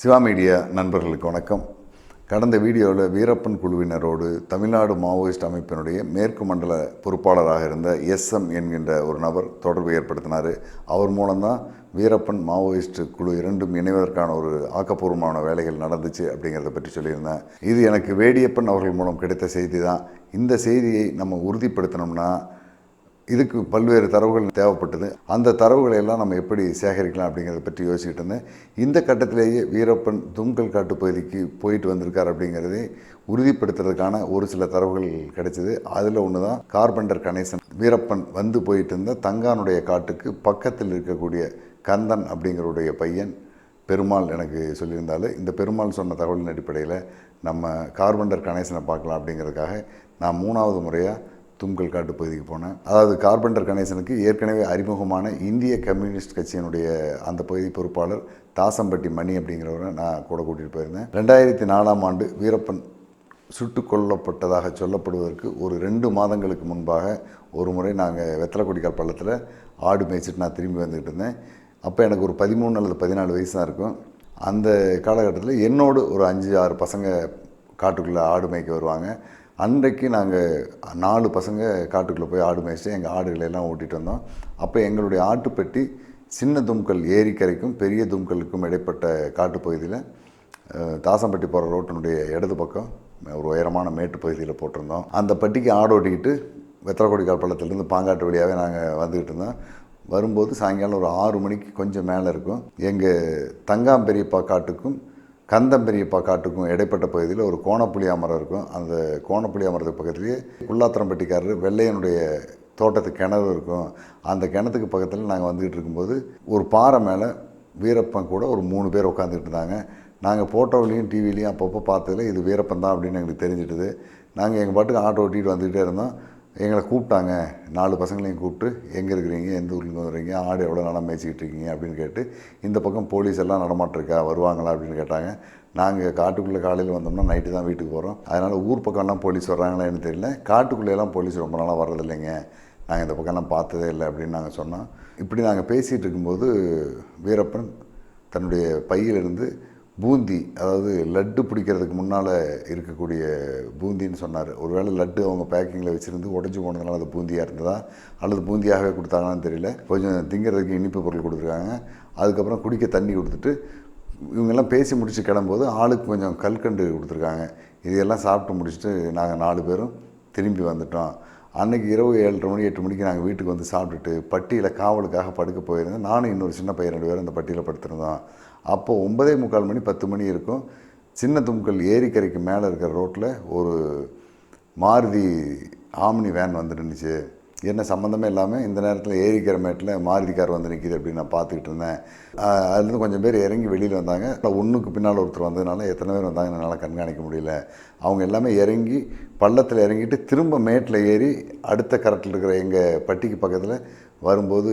Siva media நண்பர்களுக்கு வணக்கம். கடந்த வீடியோவில் வீரப்பன் குழுவினரோடு தமிழ்நாடு மாவோயிஸ்ட் அமைப்பினுடைய மேற்கு மண்டல பொறுப்பாளராக இருந்த எஸ்எம் என்கின்ற ஒரு நபர் தொடர்பு ஏற்படுத்தினார். அவர் மூலம்தான் வீரப்பன் மாவோயிஸ்ட் குழு இரண்டும் இணைவதற்கான ஒரு ஆக்கப்பூர்வமான வேலைகள் நடந்துச்சு அப்படிங்கிறத பற்றி சொல்லியிருந்தேன். இது எனக்கு வேடியப்பன் அவர்கள் மூலம் கிடைத்த செய்தி தான். இந்த செய்தியை நம்ம உறுதிப்படுத்தினோம்னா இதுக்கு பல்வேறு தரவுகள் தேவைப்பட்டது. அந்த தரவுகளை எல்லாம் நம்ம எப்படி சேகரிக்கலாம் அப்படிங்கிறத பற்றி யோசிச்சுட்டு இருந்தேன். இந்த கட்டத்திலேயே வீரப்பன் தும்கல் காட்டு பகுதிக்கு போயிட்டு வந்திருக்கார் அப்படிங்கிறதை உறுதிப்படுத்துறதுக்கான ஒரு சில தரவுகள் கிடைச்சிது. அதில் ஒன்று தான் கார்பெண்டர் கணேசன். வீரப்பன் வந்து போயிட்டு இருந்த தங்கானுடைய காட்டுக்கு பக்கத்தில் இருக்கக்கூடிய கந்தன் அப்படிங்கிறவுடைய பையன் பெருமாள் எனக்கு சொல்லியிருந்தாலும் இந்த பெருமாள் சொன்ன தகவலின் அடிப்படையில் நம்ம கார்பெண்டர் கணேசனை பார்க்கலாம் அப்படிங்கிறதுக்காக நான் மூணாவது முறையாக தும்கல் காட்டு பகுதிக்கு போனேன். அதாவது கார்பெண்டர் கணேசனுக்கு ஏற்கனவே அறிமுகமான இந்திய கம்யூனிஸ்ட் கட்சியினுடைய அந்த பகுதி பொறுப்பாளர் தாசம்பட்டி மணி அப்படிங்கிறவரை நான் கூட கூட்டிகிட்டு போயிருந்தேன். ரெண்டாயிரத்தி நாலாம் ஆண்டு வீரப்பன் சுட்டு கொல்லப்பட்டதாக சொல்லப்படுவதற்கு ஒரு ரெண்டு மாதங்களுக்கு முன்பாக ஒரு முறை நாங்கள் வெத்தலைக்கொடிக்கால் பள்ளத்தில் ஆடு மேய்ச்சிட்டு நான் திரும்பி வந்துக்கிட்டு இருந்தேன். அப்போ எனக்கு ஒரு பதிமூணு அல்லது பதினாலு வயசு தான் இருக்கும். அந்த காலகட்டத்தில் என்னோடு ஒரு அஞ்சு ஆறு பசங்க காட்டுக்குள்ளே ஆடு மேய்க்க வருவாங்க. அன்றைக்கு நாங்கள் நாலு பசங்க காட்டுக்குள்ளே போய் ஆடு மேய்ச்சிட்டு எங்கள் ஆடுகளை எல்லாம் ஓட்டிகிட்டு வந்தோம். அப்போ எங்களுடைய ஆட்டுப்பெட்டி சின்ன தும்கல் ஏரிக்கரைக்கும் பெரிய தும்கலுக்கும் இடைப்பட்ட காட்டுப்பகுதியில் பகுதியில் தாசம்பட்டி போகிற ரோட்டினுடைய இடது பக்கம் ஒரு உயரமான மேட்டு பகுதியில் போட்டிருந்தோம். அந்த பட்டிக்கு ஆடு ஓட்டிக்கிட்டு வெத்தரக்கோடி பள்ளத்துலேருந்து பாங்காட்டு வழியாகவே நாங்கள் வந்துக்கிட்டு இருந்தோம். வரும்போது சாயங்காலம் ஒரு ஆறு மணிக்கு கொஞ்சம் மேலே இருக்கும். எங்கள் தங்காம் பெரியப்பா காட்டுக்கும் கந்தம்பெரியப்பா காட்டுக்கும் இடைப்பட்ட பகுதியில் ஒரு கோணப்புளியா மரம் இருக்கும். அந்த கோணப்புளியா மரத்துக்கு பக்கத்துலேயே குள்ளாத்திரம்பட்டிக்காரர் வெள்ளையனுடைய தோட்டத்து கிணறு இருக்கும். அந்த கிணத்துக்கு பக்கத்தில் நாங்கள் வந்துக்கிட்டு இருக்கும்போது ஒரு பாறை மேலே வீரப்பன் கூட ஒரு மூணு பேர் உட்காந்துக்கிட்டு இருந்தாங்க. நாங்கள் ஃபோட்டோவிலையும் டிவிலையும் அப்பப்போ பார்த்ததுல இது வீரப்பன் தான் அப்படின்னு எங்களுக்கு தெரிஞ்சிட்டுது. நாங்கள் எங்கள் பாட்டுக்கு ஆட்டோ ஓட்டிகிட்டு வந்துக்கிட்டே இருந்தோம். எங்களை கூப்பிட்டாங்க. நாலு பசங்களையும் கூப்பிட்டு எங்கே இருக்கிறீங்க? எந்த ஊர்லேருந்து வந்துடுறீங்க ஆடு எவ்வளோ நல்லா மேய்ச்சிக்கிட்டு இருக்கீங்க? அப்படின்னு கேட்டு இந்த பக்கம் போலீஸ் எல்லாம் நடமாட்டிருக்கா வருவாங்களா? அப்படின்னு கேட்டாங்க. நாங்கள் காட்டுக்குள்ளே காலையில் வந்தோம்னா நைட்டு தான் வீட்டுக்கு போகிறோம் அதனால் ஊர் பக்கம்லாம் போலீஸ் வர்றாங்களான்னு தெரியல. காட்டுக்குள்ளேலாம் போலீஸ் ரொம்ப நாளாக வர்றதில்லைங்க நாங்கள் இந்த பக்கம்லாம் பார்த்ததே இல்லை அப்படின்னு நாங்கள் சொன்னோம். இப்படி நாங்கள் பேசிகிட்டு இருக்கும்போது வீரப்பன் தன்னுடைய பையிலிருந்து பூந்தி அதாவது லட்டு பிடிக்கிறதுக்கு முன்னால் இருக்கக்கூடிய பூந்தின்னு சொன்னார். ஒருவேளை லட்டு அவங்க பேக்கிங்கில் வச்சுருந்து உடஞ்சி போனதுனால அது பூந்தியாக இருந்ததா? அல்லது பூந்தியாகவே கொடுத்தாங்களான்னு தெரியல. கொஞ்சம் திங்கிறதுக்கு இனிப்பு பொருள் கொடுத்துருக்காங்க. அதுக்கப்புறம் குடிக்க தண்ணி கொடுத்துட்டு இவங்கெல்லாம் பேசி முடித்து கிளம்போது ஆளுக்கு கொஞ்சம் கல்கண்டு கொடுத்துருக்காங்க. இதையெல்லாம் சாப்பிட்டு முடிச்சுட்டு நாங்கள் நாலு பேரும் திரும்பி வந்துட்டோம். அன்னைக்கு இரவு ஏழரை மணி எட்டு மணிக்கு நாங்கள் வீட்டுக்கு வந்து சாப்பிட்டுட்டு பட்டியில் காவலுக்காக படுக்க போயிருந்தேன். நானும் இன்னொரு சின்ன பையன் ரெண்டு பேரும் அந்த பட்டியில் படுத்திருந்தோம். அப்போது ஒன்பதே முக்கால் மணி பத்து மணி இருக்கும். சின்ன தும்கல் ஏரிக்கரைக்கு மேலே இருக்கிற ரோட்டில் ஒரு மாருதி ஆம்னி வேன் வந்து நின்றுச்சு என்ன சம்மந்தமே இல்லாமல் இந்த நேரத்தில் ஏரிக்கிற மேட்டில் மாருதி கார் வந்து நிற்கிது அப்படின்னு நான் பார்த்துக்கிட்டு இருந்தேன். அதுலேருந்து கொஞ்சம் பேர் இறங்கி வெளியில் வந்தாங்க. ஒன்றுக்கு பின்னால் ஒருத்தர் வந்ததுனால எத்தனை பேர் வந்தாங்க என்னால் கண்காணிக்க முடியல. அவங்க எல்லாமே இறங்கி பள்ளத்தில் இறங்கிட்டு திரும்ப மேட்டில் ஏறி அடுத்த கரட்டில் இருக்கிற எங்கள் பட்டிக்கு பக்கத்தில் வரும்போது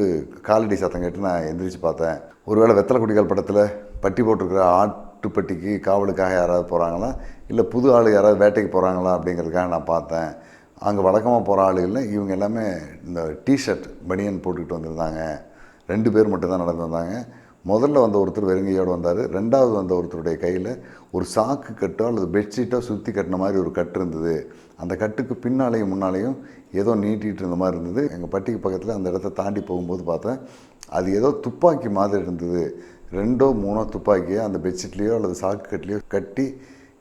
காலடி சத்தம் கேட்டு நான் எந்திரிச்சு பார்த்தேன். ஒருவேளை வெத்தலை குடிகால் படத்தில் பட்டி போட்டிருக்கிற ஆட்டுப்பட்டிக்கு காவலுக்காக யாராவது போகிறாங்களா இல்லை புது ஆள் யாராவது வேட்டைக்கு போகிறாங்களா அப்படிங்கிறதுக்காக நான் பார்த்தேன். அங்கே வழக்கமாக போகிற ஆளுகளில் இவங்க எல்லாமே இந்த டிஷர்ட் பனியன் போட்டுக்கிட்டு வந்திருந்தாங்க. ரெண்டு பேர் மட்டும்தான் நடந்து வந்தாங்க. முதல்ல வந்த ஒருத்தர் வெறுங்கையோடு வந்தார் ரெண்டாவது வந்த ஒருத்தருடைய கையில் ஒரு சாக்கு கட்டோ அல்லது பெட்ஷீட்டோ சுற்றி கட்டின மாதிரி ஒரு கட்டு இருந்தது. அந்த கட்டுக்கு பின்னாலேயும் முன்னாலேயும் ஏதோ நீட்டிகிட்டு இருந்த மாதிரி இருந்தது. எங்கள் பட்டிக்கு பக்கத்தில் அந்த இடத்த தாண்டி போகும்போது பார்த்தேன் அது ஏதோ துப்பாக்கி மாதிரி இருந்தது. ரெண்டோ மூணோ துப்பாக்கியை அந்த பெட்ஷீட்லேயோ அல்லது சாக்கு கட்டிலையோ கட்டி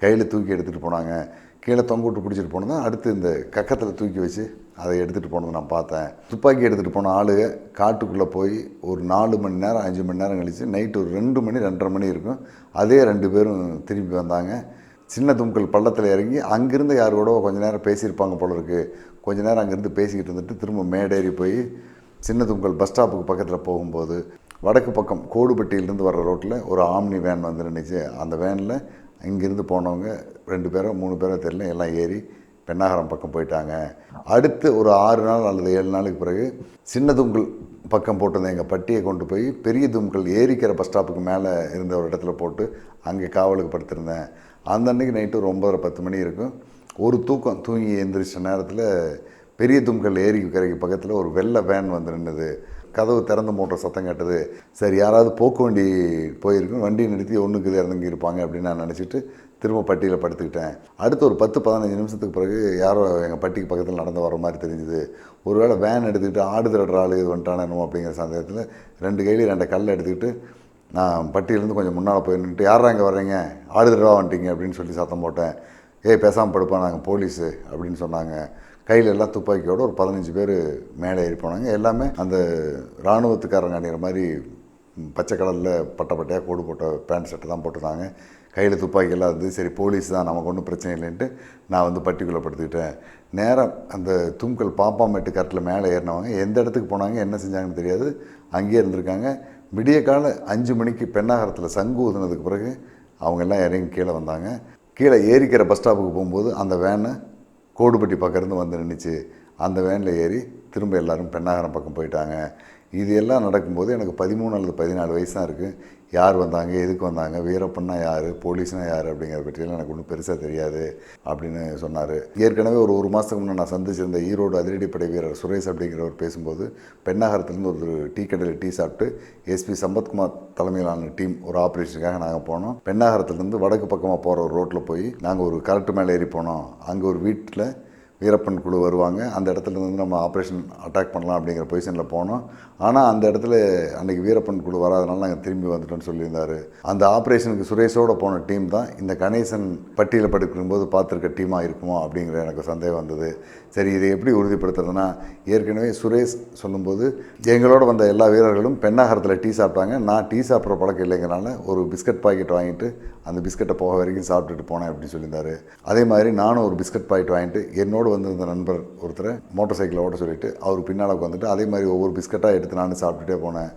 கையில் தூக்கி எடுத்துகிட்டு போனாங்க. கீழே தொங்க விட்டு பிடிச்சிட்டு போனது அடுத்து இந்த கக்கத்தில் தூக்கி வச்சு அதை எடுத்துகிட்டு போனதை நான் பார்த்தேன். துப்பாக்கி எடுத்துகிட்டு போன ஆளு காட்டுக்குள்ளே போய் ஒரு நாலு மணி நேரம் அஞ்சு மணி நேரம் கழித்து நைட்டு ஒரு ரெண்டு மணி ரெண்டரை மணி இருக்கும். அதே ரெண்டு பேரும் திரும்பி வந்தாங்க. சின்ன தும்கல் பள்ளத்தில் இறங்கி அங்கேருந்து யார் கூட கொஞ்ச நேரம் பேசியிருப்பாங்க போல இருக்குது கொஞ்ச நேரம் அங்கேருந்து பேசிக்கிட்டு இருந்துட்டு திரும்ப மேடேறி போய் சின்ன தும்கல் பஸ் ஸ்டாப்புக்கு பக்கத்தில் போகும்போது வடக்கு பக்கம் கோடுபட்டியிலேருந்து வர்ற ரோட்டில் ஒரு ஆம்னி வேன் வந்து நின்றுச்சு அந்த வேனில் இங்கேருந்து போனவங்க ரெண்டு பேரோ மூணு பேரோ தெரியல எல்லாம் ஏறி பெண்ணாகரம் பக்கம் போயிட்டாங்க. அடுத்து ஒரு ஆறு நாள் அல்லது ஏழு நாளுக்கு பிறகு சின்ன தும்கல் பக்கம் போட்டிருந்த எங்கள் பட்டியை கொண்டு போய் பெரிய தும்கல் ஏரிக்கிற பஸ் ஸ்டாப்புக்கு மேலே இருந்த ஒரு இடத்துல போட்டு அங்கே காவலுக்கு படுத்திருந்தேன். அந்த அன்னைக்கு நைட்டு ஒரு ஒம்பதரை பத்து மணி இருக்கும். ஒரு தூக்கம் தூங்கி எந்திரிச்ச நேரத்தில் பெரிய தும்கல் ஏரி கரைக்கு பக்கத்தில் ஒரு வெள்ளை வேன் வந்து நின்றுது கதவு திறந்து மூட்டுற சத்தம் கேட்டது சரி யாராவது போக்கு வண்டி போயிருக்கும் வண்டியை நிறுத்தி ஒன்றுக்கு இறங்கி இருப்பாங்க அப்படின்னு நான் நினச்சிட்டு திரும்ப பட்டியில் படுத்துக்கிட்டேன். அடுத்து ஒரு பத்து பதினஞ்சு நிமிஷத்துக்கு பிறகு யாரோ எங்கள் பட்டிக்கு பக்கத்தில் நடந்து வர மாதிரி தெரிஞ்சுது. ஒருவேளை வேன் எடுத்துக்கிட்டு ஆடு திருடுற ஆள் இது வந்துட்டானோ அப்படிங்கிற சந்தேகத்தில் ரெண்டு கையிலையும் ரெண்டு கல்லை எடுத்துக்கிட்டு நான் பட்டியிலேருந்து கொஞ்சம் முன்னால் போய் நின்றுட்டு யாரா இங்கே வர்றீங்க? ஆடு திருடா வந்துட்டீங்க அப்படின்னு சொல்லி சத்தம் போட்டேன். ஏய் பேசாமல் படுப்பா நாங்கள் போலீஸு அப்படின்னு சொன்னாங்க. கையில் எல்லாம் துப்பாக்கியோட ஒரு பதினஞ்சு பேர் மேலே ஏறி போனாங்க. எல்லாமே அந்த இராணுவத்துக்காரங்க அணிகிற மாதிரி பச்சை கலரில் பட்டை பட்டையாக கோடு போட்ட பேண்ட் ஷர்ட்டு தான் போட்டிருந்தாங்க. கையில் துப்பாக்கியெல்லாம் இருந்து சரி போலீஸ் தான் நமக்கு ஒன்றும் பிரச்சனை இல்லைன்ட்டு நான் வந்து பட்டிக்குள்ளே படுத்துக்கிட்டேன். நேரம் அந்த தும்கல் பாப்பாமேட்டு கட்டில் மேலே ஏறினவங்க எந்த இடத்துக்கு போனாங்க என்ன செஞ்சாங்கன்னு தெரியாது. அங்கேயே இருந்திருக்காங்க. விடிய கால அஞ்சு மணிக்கு பெண்ணாகரத்தில் சங்கு ஊதுனதுக்கு பிறகு அவங்க எல்லாம் இறங்கி கீழே வந்தாங்க. கீழே ஏரிக்கிற பஸ் ஸ்டாப்புக்கு போகும்போது அந்த வேனு கோடுபட்டி பக்கம் இருந்து வந்து நின்றுச்சு அந்த வேனில் ஏறி திரும்ப எல்லாரும் பெண்ணாகரம் பக்கம் போயிட்டாங்க. இது எல்லாம் நடக்கும்போது எனக்கு பதிமூணு அல்லது பதினாலு வயசு தான் இருக்குது யார் வந்தாங்க? எதுக்கு வந்தாங்க? வீரப்பன்னா யார்? போலீஸ்னால் யார்? அப்படிங்கிற பற்றியெல்லாம் எனக்கு ஒன்றும் பெருசாக தெரியாது அப்படின்னு சொன்னார். ஏற்கனவே ஒரு ஒரு மாதத்துக்கு முன்னே நான் சந்திச்சிருந்த ஈரோடு அதிரடிப்படை வீரர் சுரேஷ் அப்படிங்கிறவர் பேசும்போது பெண்ணாகரத்துலேருந்து ஒரு டீ கடையில் டீ சாப்பிட்டு எஸ்பி சம்பத்குமார் தலைமையிலான டீம் ஒரு ஆப்ரேஷனுக்காக நாங்கள் போனோம். பெண்ணாகரத்துலேருந்து வடக்கு பக்கமாக போகிற ஒரு ரோட்டில் போய் நாங்கள் ஒரு கரெக்ட் மேலே ஏறி போனோம். அங்கே ஒரு வீட்டில் வீரப்பன் குழு வருவாங்க. அந்த இடத்துல இருந்து நம்ம ஆப்ரேஷன் அட்டாக் பண்ணலாம் அப்படிங்கிற பொசிஷனில் போனோம். ஆனால் அந்த இடத்துல அன்றைக்கி வீரப்பன் குழு வராதனால நாங்கள் திரும்பி வந்துட்டோம்னு சொல்லியிருந்தாரு. அந்த ஆப்ரேஷனுக்கு சுரேஷோட போன டீம் தான். இந்த கணேசன் பட்டியலில் படுக்கும்போது பார்த்துருக்க டீமாக இருக்குமோ அப்படிங்கிற எனக்கு சந்தேகம் வந்தது. சரி இதை எப்படி உறுதிப்படுத்துறதுன்னா ஏற்கனவே சுரேஷ் சொல்லும்போது எங்களோட வந்த எல்லா வீரர்களும் பெண்ணாகரத்தில் டீ சாப்பிட்டாங்க. நான் டீ சாப்பிட்ற பழக்கம் இல்லைங்கிறனால ஒரு பிஸ்கட் பாக்கெட் வாங்கிட்டு அந்த பிஸ்கட்டை போக வரைக்கும் சாப்பிட்டுட்டு போனேன் அப்படின்னு சொல்லியிருந்தாரு. அதே மாதிரி நானும் ஒரு பிஸ்கட் பாக்கெட் வாங்கிட்டு என்னோடு வந்திருந்த நண்பர் ஒருத்தரை மோட்டார் சைக்கிளை ஓட்ட சொல்லிட்டு அவர் பின்னால் உட்காந்துட்டு அதே மாதிரி ஒவ்வொரு பிஸ்கட்டாக எடுத்து நானும் சாப்பிட்டுட்டே போனேன்.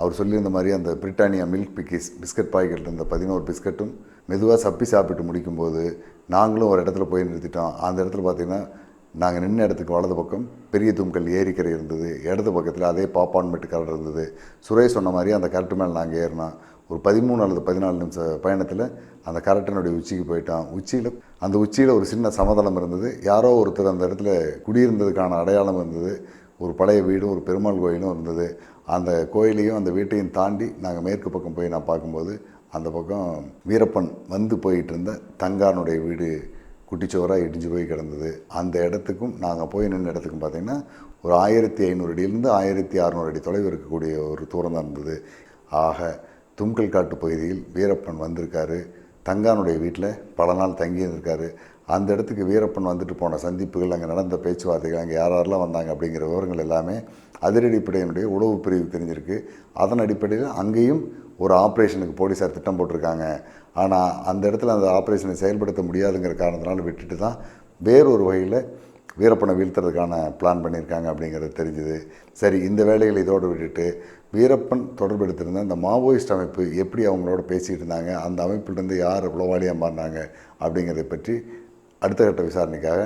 அவர் சொல்லியிருந்த மாதிரி அந்த பிரிட்டானியா மில்க் பிக்கிஸ் பிஸ்கட் பாக்கெட்டில் இருந்த பதினோரு பிஸ்கட்டும் மெதுவாக சப்பி சாப்பிட்டு முடிக்கும்போது நாங்களும் ஒரு இடத்துல போய் நிறுத்திட்டோம். அந்த இடத்துல பார்த்தீங்கன்னா நாங்கள் நின்ன இடத்துக்கு வலது பக்கம் பெரிய தும்கல் ஏரிக்கரை இருந்தது. இடது பக்கத்தில் அதே பாப்பான்மெட்டு கரடு இருந்தது. சுரேஷ் சொன்ன மாதிரி அந்த கரட்டு மேலே நாங்கள் ஏறினோம். ஒரு பதிமூணு அல்லது பதினாலு நிமிஷம் பயணத்தில் அந்த கரட்டனுடைய உச்சிக்கு போயிட்டான் உச்சியில் அந்த உச்சியில் ஒரு சின்ன சமதளம் இருந்தது. யாரோ ஒருத்தர் அந்த இடத்துல குடியிருந்ததுக்கான அடையாளம் இருந்தது. ஒரு பழைய வீடும் ஒரு பெருமாள் கோயிலும் இருந்தது. அந்த கோயிலையும் அந்த வீட்டையும் தாண்டி நாங்கள் மேற்கு பக்கம் போய் நான் பார்க்கும்போது அந்த பக்கம் வீரப்பன் வந்து போயிட்டு இருந்த தங்கானுடைய வீடு குட்டிச்சோராக இடிஞ்சு போய் கிடந்தது. அந்த இடத்துக்கும் நாங்கள் போய் நின்ற இடத்துக்கும் பார்த்திங்கன்னா ஒரு ஆயிரத்தி ஐநூறு அடியிலேருந்து ஆயிரத்தி அறநூறு அடி தொலைவு இருக்கக்கூடிய ஒரு தூரம் தான் இருந்தது. ஆக தும்கல் காட்டு பகுதியில் வீரப்பன் வந்திருக்காரு. தங்கானுடைய வீட்டில் பல நாள் தங்கி இருந்திருக்காரு. அந்த இடத்துக்கு வீரப்பன் வந்துட்டு போன சந்திப்புகள் அங்கே நடந்த பேச்சுவார்த்தைகள் அங்கே யார் யாரெல்லாம் வந்தாங்க அப்படிங்கிற விவரங்கள் எல்லாமே அதிரடிப்படையினுடைய உளவு பிரிவு தெரிஞ்சிருக்கு. அதன் அடிப்படையில் அங்கேயும் ஒரு ஆப்ரேஷனுக்கு போலீஸார் திட்டம் போட்டிருக்காங்க. ஆனால் அந்த இடத்துல அந்த ஆப்ரேஷனை செயல்படுத்த முடியாதுங்கிற காரணத்தினால விட்டுட்டு தான் வேறொரு வகையில் வீரப்பனை வீழ்த்துறதுக்கான பிளான் பண்ணியிருக்காங்க அப்படிங்கிறது தெரிஞ்சுது. சரி இந்த வேலைகளை இதோடு விட்டுட்டு வீரப்பன் தொடர்பு எடுத்திருந்த அந்த மாவோயிஸ்ட் அமைப்பு எப்படி அவங்களோட பேசிகிட்டு இருந்தாங்க அந்த அமைப்பிலிருந்து யார் உளவாளியாக மாறினாங்க அப்படிங்கிறத பற்றி அடுத்த கட்ட விசாரணைக்காக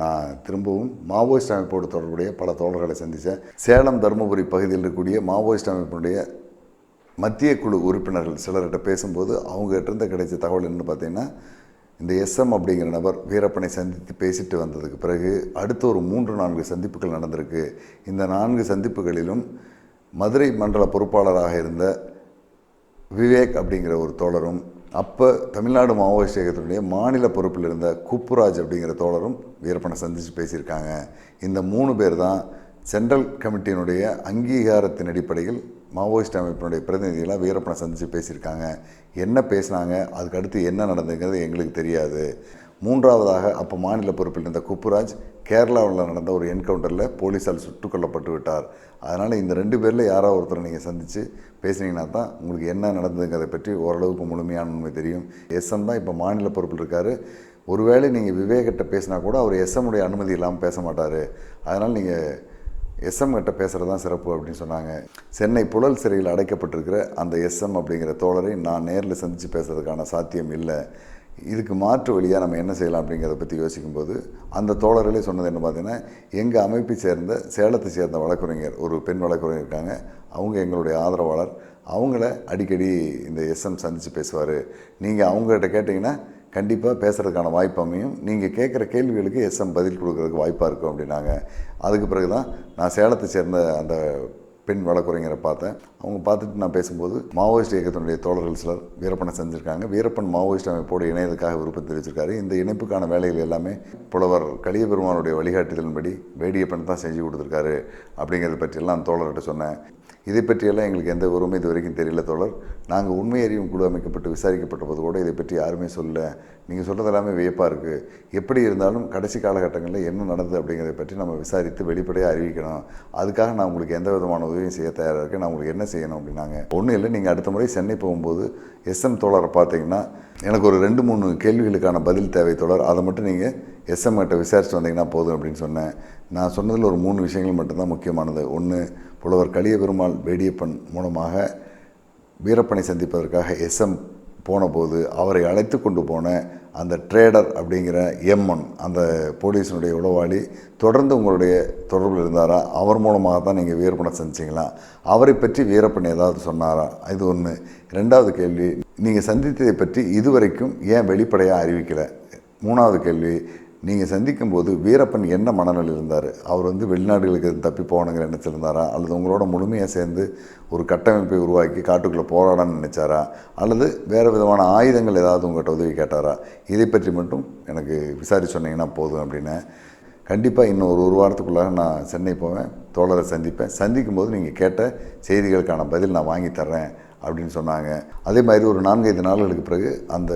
நான் திரும்பவும் மாவோயிஸ்ட் அமைப்போடு தொடர்புடைய பல தோழர்களை சந்தித்தேன் சேலம் தருமபுரி பகுதியில் இருக்கக்கூடிய மாவோயிஸ்ட் அமைப்பினுடைய மத்திய குழு உறுப்பினர்கள் சிலர்கிட்ட பேசும்போது அவங்ககிட்டருந்து கிடைச்ச தகவல் என்னென்னு பார்த்தீங்கன்னா இந்த எஸ்எம் அப்படிங்கிற நபர் வீரப்பனை சந்தித்து பேசிட்டு வந்ததுக்கு பிறகு அடுத்த ஒரு மூன்று நான்கு சந்திப்புகள் நடந்திருக்கு. இந்த நான்கு சந்திப்புகளிலும் மதுரை மண்டல பொறுப்பாளராக இருந்த விவேக் அப்படிங்கிற ஒரு தோழரும் அப்போ தமிழ்நாடு மாவோயிஸ்ட் இயக்கத்தினுடைய மாநில பொறுப்பில் இருந்த குப்புராஜ் அப்படிங்கிற தோழரும் வீரப்பனை சந்தித்து பேசியிருக்காங்க. இந்த மூணு பேர் தான் சென்ட்ரல் கமிட்டியினுடைய அங்கீகாரத்தின் அடிப்படையில் மாவோயிஸ்ட் அமைப்பினுடைய பிரதிநிதிகளாக வீரப்பனை சந்தித்து பேசியிருக்காங்க. என்ன பேசினாங்க? அதுக்கு அடுத்து என்ன நடந்துங்கிறது எங்களுக்கு தெரியாது. மூன்றாவதாக அப்போ மாநில பொறுப்பில் இருந்த குப்புராஜ் கேரளாவில் நடந்த ஒரு என்கவுண்டரில் போலீஸால் சுட்டுக் கொல்லப்பட்டு விட்டார். அதனால் இந்த ரெண்டு பேரில் யாரோ ஒருத்தரை நீங்கள் சந்தித்து பேசுனீங்கன்னா தான் உங்களுக்கு என்ன நடந்ததுங்கிறத பற்றி ஓரளவுக்கு முழுமையான உண்மை தெரியும். எஸ்எம் தான் இப்போ மாநில பொறுப்பில் இருக்கார். ஒருவேளை நீங்கள் விவேகிட்ட பேசினா கூட அவர் எஸ்எம்முடைய அனுமதி இல்லாமல் பேச மாட்டார். அதனால் நீங்கள் எஸ்எம் கிட்ட பேசுகிறது தான் சிறப்பு அப்படின்னு சொன்னாங்க. சென்னை புழல் சிறையில் அடைக்கப்பட்டிருக்கிற அந்த எஸ்எம் அப்படிங்கிற தோழரை நான் நேரில் சந்தித்து பேசுறதுக்கான சாத்தியம் இல்லை. இதுக்கு மாற்று வழியாக நம்ம என்ன செய்யலாம் அப்படிங்கிறத பற்றி யோசிக்கும்போது அந்த தோழர்களே சொன்னது என்ன பார்த்தீங்கன்னா எங்கள் அமைப்பை சேர்ந்த சேலத்தை சேர்ந்த வழக்குரைஞர் ஒரு பெண் வழக்குரைஞர் இருக்காங்க. அவங்க எங்களுடைய ஆதரவாளர். அவங்கள அடிக்கடி இந்த எஸ்எம் சந்தித்து பேசுவார். நீங்கள் அவங்ககிட்ட கேட்டிங்கன்னா கண்டிப்பாக பேசுகிறதுக்கான வாய்ப்பு அமையும். நீங்கள் கேட்குற கேள்விகளுக்கு எஸ்எம் பதில் கொடுக்குறதுக்கு வாய்ப்பாக இருக்கும் அப்படின்னாங்க. அதுக்கு பிறகு தான் நான் சேலத்தை சேர்ந்த அந்த பெண் வழக்குரைஞரை பார்த்தேன். அவங்க பார்த்துட்டு நான் பேசும்போது மாவோயிஸ்ட் இயக்கத்தினுடைய தோழர்கள் சிலர் வீரப்பனை செஞ்சுருக்காங்க. வீரப்பன் மாவோயிஸ்ட் அமைப்போடு இணையதுக்காக விருப்பம் தெரிவிச்சிருக்காரு. இந்த இணைப்புக்கான வேலைகள் எல்லாமே புலவர் கலிய பெருமானுடைய வழிகாட்டுதலின்படி வேடியப்பன் தான் செஞ்சு கொடுத்துருக்காரு அப்படிங்கிறத பற்றியெல்லாம் தோழர்கிட்ட சொன்னேன். இதை பற்றியெல்லாம் எங்களுக்கு எந்த உரிமை இது வரைக்கும் தெரியல தோழர். நாங்கள் உண்மை அறியும் குழு அமைக்கப்பட்டு விசாரிக்கப்பட்ட போது கூட இதை பற்றி யாருமே சொல்ல நீங்கள் சொல்கிறது எல்லாமே வியப்பாக இருக்குது எப்படி இருந்தாலும் கடைசி காலகட்டங்களில் என்ன நடந்தது அப்படிங்கிறத பற்றி நம்ம விசாரித்து வெளிப்படையாக அறிவிக்கணும். அதுக்காக நான் உங்களுக்கு எந்த விதமான உதவியும் செய்ய தயாராக இருக்கேன். நான் உங்களுக்கு என்ன செய்யணும் அப்படின்னாங்க. ஒன்றும் இல்லை நீங்கள் அடுத்த முறை சென்னை போகும்போது எஸ்எம் தோழரை பார்த்தீங்கன்னா எனக்கு ஒரு ரெண்டு மூணு கேள்விகளுக்கான பதில் தேவை தொடர் அதை மட்டும் நீங்கள் எஸ்எம்கிட்ட விசாரிச்சு வந்தீங்கன்னா போதும் அப்படின்னு சொன்னேன். நான் சொன்னதில் ஒரு மூணு விஷயங்கள் மட்டும்தான் முக்கியமானது. ஒன்று புலவர் கலிய பெருமாள் வேடியப்பன் மூலமாக வீரப்பனை சந்திப்பதற்காக எஸ்எம் போனபோது அவரை அழைத்து கொண்டு போன அந்த ட்ரேடர் அப்படிங்கிற எம்என் அந்த போலீஸினுடைய உளவாளி தொடர்ந்து உங்களுடைய தொடர்பில் இருந்தாரா? அவர் மூலமாக தான் நீங்கள் வீரப்பனை சந்திச்சிங்களா? அவரை பற்றி வீரப்பன் ஏதாவது சொன்னாரா? இது ஒன்று ரெண்டாவது கேள்வி நீங்கள் சந்தித்ததை பற்றி இதுவரைக்கும் ஏன் வெளிப்படையாக அறிவிக்கலை? மூணாவது கேள்வி நீங்கள் சந்திக்கும் போது வீரப்பன் என்ன மனநிலையில் இருந்தார்? அவர் வந்து வெளிநாடுகளுக்கு தப்பி போகணுங்கிற எண்ணத்தில் இருந்தாரா? அல்லது உங்களோட முழுமையாக சேர்ந்து ஒரு கட்டமைப்பை உருவாக்கி காட்டுக்குள்ளே போராடணும்னு நினச்சாரா? அல்லது வேறு விதமான ஆயுதங்கள் ஏதாவது உங்கள்கிட்ட உதவி கேட்டாரா? இதை பற்றி மட்டும் எனக்கு விசாரி சொன்னீங்கன்னா போதும் அப்படின்னு. கண்டிப்பாக இன்னும் ஒரு ஒரு வாரத்துக்குள்ளாக நான் சென்னை போவேன் தோழரை சந்திப்பேன். சந்திக்கும் போது நீங்கள் கேட்ட செய்திகளுக்கான பதில் நான் வாங்கி தர்றேன் அப்படின்னு சொன்னாங்க. அதே மாதிரி ஒரு நான்கைந்து நாள்களுக்கு பிறகு அந்த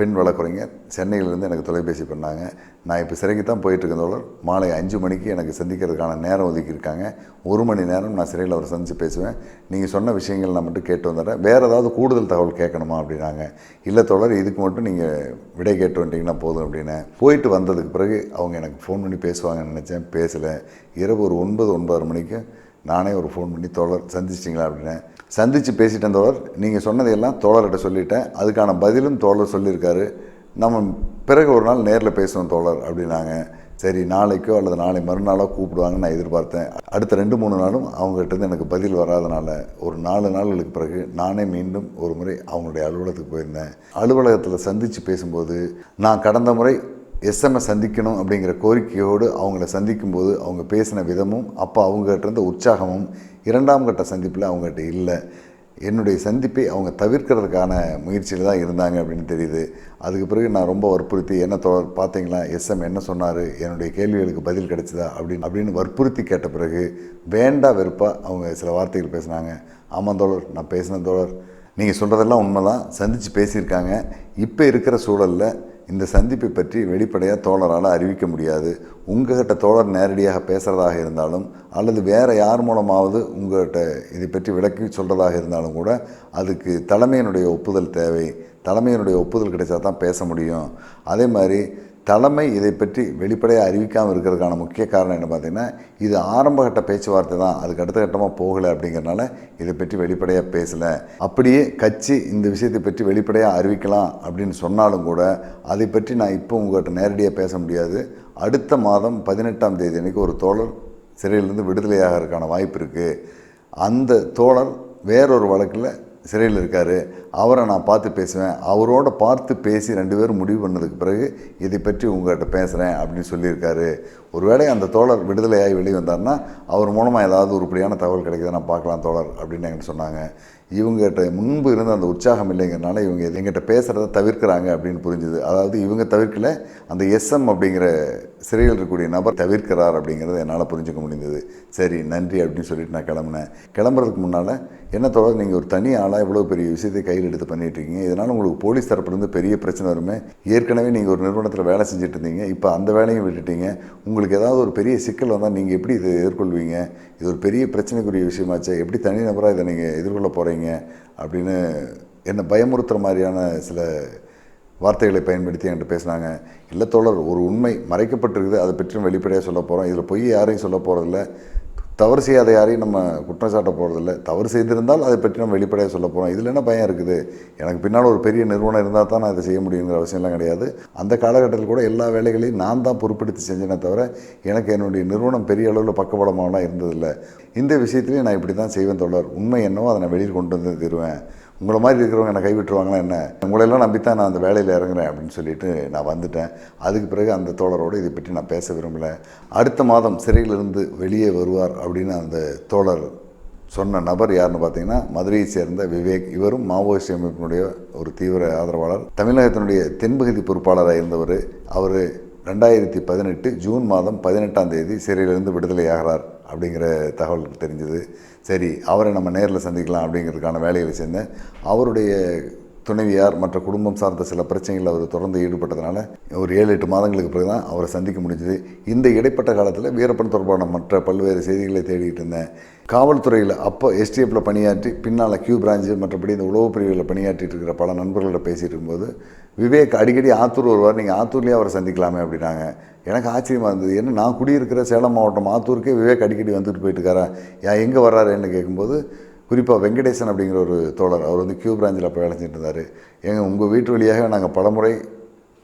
பெண் வழக்குரைஞர். சென்னையிலேருந்து எனக்கு தொலைபேசி பண்ணாங்க. நான் இப்போ சிறைக்கு தான் போயிட்டுருக்கதோட மாலை அஞ்சு மணிக்கு எனக்கு சந்திக்கிறதுக்கான நேரம் ஒதுக்கியிருக்காங்க ஒரு மணி நேரம் நான் சிறையில் அவரை சந்தித்து பேசுவேன். நீங்கள் சொன்ன விஷயங்கள் நான் மட்டும் கேட்டு வந்துடுறேன். வேறு ஏதாவது கூடுதல் தகவல் கேட்கணுமா அப்படின்னாங்க. இல்லை தொடர் இதுக்கு மட்டும் நீங்கள் விடை கேட்டு வந்துட்டிங்கன்னா போதும் அப்படின்னு. போயிட்டு வந்ததுக்கு பிறகு அவங்க எனக்கு ஃபோன் பண்ணி பேசுவாங்கன்னு நினச்சேன். பேசலை. இரவு ஒரு ஒன்பது ஒன்பது மணிக்கு நானே ஒரு ஃபோன் பண்ணி தோழர் சந்திச்சிட்டிங்களா? அப்படின்னு. சந்தித்து பேசிட்டேன் தோழர் நீங்கள் சொன்னதையெல்லாம் தோழர்கிட்ட சொல்லிட்டேன். அதுக்கான பதிலும் தோழர் சொல்லியிருக்காரு. நம்ம பிறகு ஒரு நாள் நேரில் பேசுவோம் தோழர் அப்படின்னாங்க. சரி நாளைக்கோ அல்லது நாளை மறுநாளோ கூப்பிடுவாங்கன்னு நான் எதிர்பார்த்தேன். அடுத்த ரெண்டு மூணு நாளும் அவங்ககிட்ட எனக்கு பதில் வராதனால ஒரு நாலு நாள்களுக்கு பிறகு நானே மீண்டும் ஒரு முறை அவங்களுடைய அலுவலகத்துக்கு போயிருந்தேன். அலுவலகத்தில் சந்தித்து பேசும்போது நான் கடந்த முறை எஸ்எம்எஸ் சந்திக்கணும் அப்படிங்கிற கோரிக்கையோடு அவங்கள சந்திக்கும்போது அவங்க பேசின விதமும் அப்போ அவங்ககிட்ட இருந்த உற்சாகமும் இரண்டாம் கட்ட சந்திப்பில் அவங்ககிட்ட இல்லை. என்னுடைய சந்திப்பை அவங்க தவிர்க்கிறதுக்கான முயற்சியில் தான் இருந்தாங்க அப்படின்னு தெரியுது. அதுக்கு பிறகு நான் ரொம்ப வற்புறுத்தி என்ன தொ பார்த்தீங்களா? எஸ்எம் என்ன சொன்னார்? என்னுடைய கேள்விகளுக்கு பதில் கிடைச்சதா? அப்படின்னு அப்படின்னு வற்புறுத்தி கேட்ட பிறகு வேண்டா வெறுப்பாக அவங்க சில வார்த்தைகள் பேசினாங்க. ஆமாம் தோழர் நான் பேசின தோழர். நீங்கள் சொல்கிறதெல்லாம் உண்மை தான் சந்தித்து பேசியிருக்காங்க. இப்போ இருக்கிற சூழலில் இந்த சந்திப்பை பற்றி வெளிப்படையாக தோழரால் அறிவிக்க முடியாது. உங்ககிட்ட தோழர் நேரடியாக பேசுகிறதாக இருந்தாலும் அல்லது வேறு யார் மூலமாவது உங்கள்கிட்ட இதை பற்றி விளக்கி சொல்கிறதாக இருந்தாலும் கூட அதுக்கு தலைமையினுடைய ஒப்புதல் தேவை. தலைமையினுடைய ஒப்புதல் கிடைச்சா தான் பேச முடியும். அதே மாதிரி தலைமை இதை பற்றி வெளிப்படையாக அறிவிக்காமல் இருக்கிறதுக்கான முக்கிய காரணம் என்ன பார்த்தீங்கன்னா இது ஆரம்பகட்ட பேச்சுவார்த்தை தான். அதுக்கு அடுத்த கட்டமாக போகலை அப்படிங்கிறனால இதை பற்றி வெளிப்படையாக பேசலை. அப்படியே கட்சி இந்த விஷயத்தை பற்றி வெளிப்படையாக அறிவிக்கலாம் அப்படின்னு சொன்னாலும் கூட அதை பற்றி நான் இப்போ உங்கள்கிட்ட நேரடியாக பேச முடியாது. அடுத்த மாதம் பதினெட்டாம் தேதி அன்றைக்கி ஒரு தோழர் சிறையிலிருந்து விடுதலையாகிறதுக்கான வாய்ப்பு இருக்குது அந்த தோழர் வேறொரு வழக்கில் சிறையில் இருக்கார். அவரை நான் பார்த்து பேசுவேன். அவரோட பார்த்து பேசி ரெண்டு பேரும் முடிவு பண்ணதுக்கு பிறகு இதை பற்றி உங்கள்கிட்ட பேசுகிறேன் அப்படின்னு சொல்லியிருக்காரு. ஒருவேளை அந்த தோழர் விடுதலையாகி வெளியே வந்தார்னா அவர் மூலமாக ஏதாவது உருப்படியான தகவல் கிடைக்குதுன்னா பார்க்கலாம் தோழர் அப்படின்னு என்கிட்ட சொன்னாங்க. இவங்ககிட்ட முன்பு இருந்த அந்த உற்சாகம் இல்லைங்கிறனால இவங்க எங்கிட்ட பேசுகிறத தவிர்க்கிறாங்க அப்படின்னு புரிஞ்சுது. அதாவது இவங்க தவிர்க்கல அந்த எஸ்எம் அப்படிங்கிற சிறையில் இருக்கக்கூடிய நபர் தவிர்க்கிறார் அப்படிங்கிறத என்னால் புரிஞ்சுக்க முடிந்தது. சரி நன்றி அப்படின்னு சொல்லிட்டு நான் கிளம்புனேன். கிளம்புறதுக்கு முன்னால் என்ன தொடர் நீங்கள் ஒரு தனி ஆளாக இவ்வளோ பெரிய விஷயத்தை கையில் எடுத்து பண்ணிட்டு இருக்கீங்க இதனால் உங்களுக்கு போலீஸ் தரப்புலேருந்து பெரிய பிரச்சனை வருமே? ஏற்கனவே நீங்கள் ஒரு நிறுவனத்தில் வேலை செஞ்சுட்டு இருந்தீங்க. இப்போ அந்த வேலையும் விட்டுட்டீங்க. உங்களுக்கு ஏதாவது ஒரு பெரிய சிக்கல் வந்தால் நீங்கள் எப்படி இதை எதிர்கொள்வீங்க? இது ஒரு பெரிய பிரச்சனைக்குரிய விஷயமாச்சே எப்படி தனிநபராக இதை நீங்கள் எதிர்கொள்ள போகிறீங்க? அப்படின்னு என்னை பயமுறுத்துகிற மாதிரியான சில வார்த்தைகளை பயன்படுத்தி என்கிட்ட பேசினாங்க. இல்லை தோழர் ஒரு உண்மை மறைக்கப்பட்டிருக்குது அதை பற்றியும் வெளிப்படையாக சொல்ல போகிறோம். இதில் பொய் யாரையும் சொல்ல போகிறதில்ல. தவறு செய்யாத யாரையும் நம்ம குற்றம் சாட்ட போகிறதில்ல தவறு செய்திருந்தால் அதை பற்றி நம்ம வெளிப்படையாக சொல்ல போகிறோம் இதில் என்ன பயம் இருக்குது? எனக்கு பின்னால் ஒரு பெரிய நிறுவனம் இருந்தால் தான் நான் இதை செய்ய முடியுங்கிற அவசியம்லாம் கிடையாது. அந்த காலகட்டத்தில் கூட எல்லா வேலைகளையும் நான் தான் பொறுப்பெடுத்து செஞ்சேனே தவிர எனக்கு என்னுடைய நிறுவனம் பெரிய அளவில் பக்கபலமாகலாம் இருந்ததில்லை. இந்த விஷயத்துலேயும் நான் இப்படி தான் செய்வேன் தொடர் உண்மை என்னவோ அதை நான் வெளியில் கொண்டு வந்து தருவேன். உங்களை மாதிரி இருக்கிறவங்க என்னை கைவிட்டுருவாங்களா என்ன? உங்களையெல்லாம் நம்பித்தான் நான் அந்த வேலையில் இறங்குறேன் அப்படின்னு சொல்லிட்டு நான் வந்துட்டேன். அதுக்கு பிறகு அந்த தோழரோடு இதை பற்றி நான் பேச விரும்பலை. அடுத்த மாதம் சிறையிலிருந்து வெளியே வருவார் அப்படின்னு அந்த தோழர் சொன்ன நபர் யாருன்னு பார்த்தீங்கன்னா மதுரையை சேர்ந்த விவேக். இவரும் மாவோயிஸ்ட் அமைப்பினுடைய ஒரு தீவிர ஆதரவாளர். தமிழகத்தினுடைய தென்பகுதி பொறுப்பாளராக இருந்தவர். அவர் ரெண்டாயிரத்தி பதினெட்டு ஜூன் மாதம் பதினெட்டாம் தேதி சிறையிலிருந்து விடுதலையாகிறார். அப்படிங்கிற தகவல் தெரிஞ்சது. சரி அவரை நம்ம நேரில் சந்திக்கலாம் அப்படிங்கிறதுக்கான வேலையை சேர்ந்தேன். அவருடைய துணைவியார் மற்ற குடும்பம் சார்ந்த சில பிரச்சனைகளில் அவர் தொடர்ந்து ஈடுபட்டதுனால ஒரு ஏழு எட்டு மாதங்களுக்கு பிறகு தான் அவரை சந்திக்க முடிஞ்சது. இந்த இடைப்பட்ட காலத்தில் வீரப்பன் தொடர்பான மற்ற பல்வேறு செய்திகளை தேடிட்டு இருந்தேன். காவல்துறையில் அப்போ எஸ்டிஎஃப்பில் பணியாற்றி பின்னால் கியூ பிரான்ச்சு மற்றபடி இந்த உளவு பிரிவில் பணியாற்றிட்டு இருக்கிற பல நண்பர்களோட பேசிகிட்டு இருக்கும்போது விவேக் அடிக்கடி ஆத்தூர் வருவார் நீங்கள் ஆத்தூர்லேயே அவரை சந்திக்கலாமே அப்படின்னாங்க. எனக்கு ஆச்சரியமாக இருந்தது. ஏன்னா நான் குடியிருக்கிற சேலம் மாவட்டம் ஆத்தூருக்கே விவேக் அடிக்கடி வந்துட்டு போயிட்டு இருக்காரா? ஏன் எங்கே வர்றாருன்னு கேட்கும்போது குறிப்பாக வெங்கடேசன் அப்படிங்கிற ஒரு தோழர் அவர் வந்து கியூ பிராஞ்சில் அப்போ வேலை செஞ்சுட்டு இருந்தார். எங்கள் உங்கள் வீட்டு வழியாக நாங்கள் பலமுறை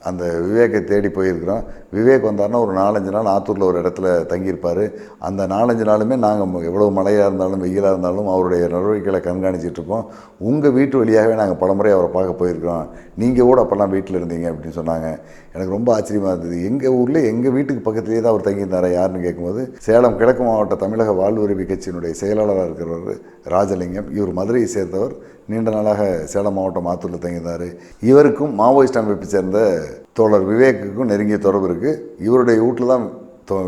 அந்த விவேக்கை தேடி போயிருக்கிறோம். விவேக் வந்தார்னா ஒரு நாலஞ்சு நாள் ஆத்தூரில் ஒரு இடத்துல தங்கியிருப்பார். அந்த நாலஞ்சு நாளுமே நாங்கள் எவ்வளோ மழையாக இருந்தாலும் வெயிலாக இருந்தாலும் அவருடைய நடவடிக்கைகளை கண்காணிச்சிட்டு இருப்போம் உங்கள் வீட்டு வழியாகவே நாங்கள் பலமுறை அவரை பார்க்க போயிருக்கிறோம். நீங்கள் கூட அப்போல்லாம் வீட்டில் இருந்தீங்க அப்படின்னு சொன்னாங்க. எனக்கு ரொம்ப ஆச்சரியமாக இருந்தது. எங்கள் ஊரில் எங்கள் வீட்டுக்கு பக்கத்துலேயே தான் அவர் தங்கியிருந்தாரா யாருன்னு கேட்கும்போது சேலம் கிழக்கு மாவட்ட தமிழக வாழ்வுரிமை கட்சியினுடைய செயலாளராக இருக்கிறவர் ராஜலிங்கம். இவர் மதுரையை சேர்ந்தவர் நீண்ட நாளாக சேலம் மாவட்டம் ஆத்தூரில் தங்கியிருந்தார். இவருக்கும் மாவோயிஸ்ட் அமைப்பை சேர்ந்த தோழர் விவேக்குக்கும் நெருங்கிய தொடர்பு இருக்குது இவருடைய வீட்டில் தான்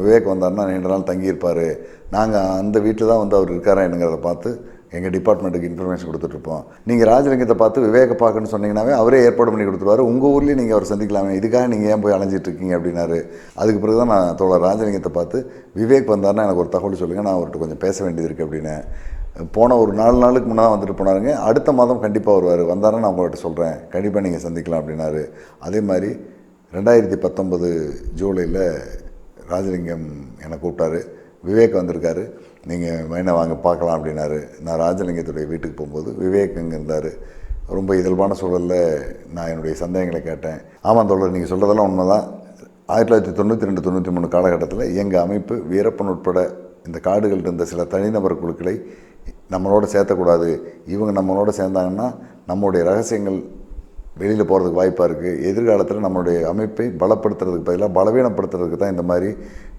விவேக் வந்தார்னா நீண்ட நாள் தங்கியிருப்பார். நாங்கள் அந்த வீட்டில் தான் வந்து அவர் இருக்காரா என்னங்கிறத பார்த்து எங்கள் டிபார்ட்மெண்ட்டுக்கு இன்ஃபர்மேஷன் கொடுத்துட்ருப்போம் நீங்கள் ராஜலிங்கத்தை பார்த்து விவேக பார்க்கணும்னு சொன்னீங்கன்னாவே அவரே ஏற்பாடு பண்ணி கொடுத்துருவாரு. உங்கள் ஊர்லேயே நீங்கள் அவர் சந்திக்கலாமே இதுக்காக நீங்கள் ஏன் போய் அலைஞ்சிட்டு இருக்கீங்க அப்படின்னாரு. அதுக்கு பிறகு தான் நான் தோழர் ராஜலிங்கத்தை பார்த்து விவேக் வந்தார்னா எனக்கு ஒரு தகவல் சொல்லுங்கள் நான் அவர்கிட்ட கொஞ்சம் பேச வேண்டியது இருக்குது அப்படின்னு போன ஒரு நாலு நாளுக்கு முன்னாடி வந்துட்டு போனாருங்க. அடுத்த மாதம் கண்டிப்பாக வருவார். வந்தாருன்னா நான் உங்கள்கிட்ட சொல்கிறேன் கண்டிப்பாக நீங்கள் சந்திக்கலாம் அப்படின்னாரு. அதே மாதிரி ரெண்டாயிரத்தி பத்தொன்பது ஜூலையில் ராஜலிங்கம் என்னை கூப்பிட்டாரு. விவேக் வந்திருக்காரு. நீங்கள் வேணா வாங்க பார்க்கலாம் அப்படின்னாரு. நான் ராஜலிங்கத்துடைய வீட்டுக்கு போகும்போது விவேக் இங்கே இருந்தார். ரொம்ப இயல்பான சூழலில் நான் என்னுடைய சந்தேகங்களை கேட்டேன். ஆமாம் தோழர் நீங்கள் சொல்கிறதெல்லாம் உண்மை தான் ஆயிரத்தி தொள்ளாயிரத்தி தொண்ணூற்றி ரெண்டு தொண்ணூற்றி மூணு காலகட்டத்தில் எங்கள் அமைப்பு வீரப்பன் உட்பட இந்த காடுகள் இருந்த சில தனிநபர் குழுக்களை நம்மளோட சேர்த்தக்கூடாது. இவங்க நம்மளோட சேர்ந்தாங்கன்னா நம்மளுடைய ரகசியங்கள் வெளியில் போகிறதுக்கு வாய்ப்பாக இருக்குது எதிர்காலத்தில் நம்மளுடைய அமைப்பை பலப்படுத்துறதுக்கு பதிலாக பலவீனப்படுத்துறதுக்கு தான் இந்த மாதிரி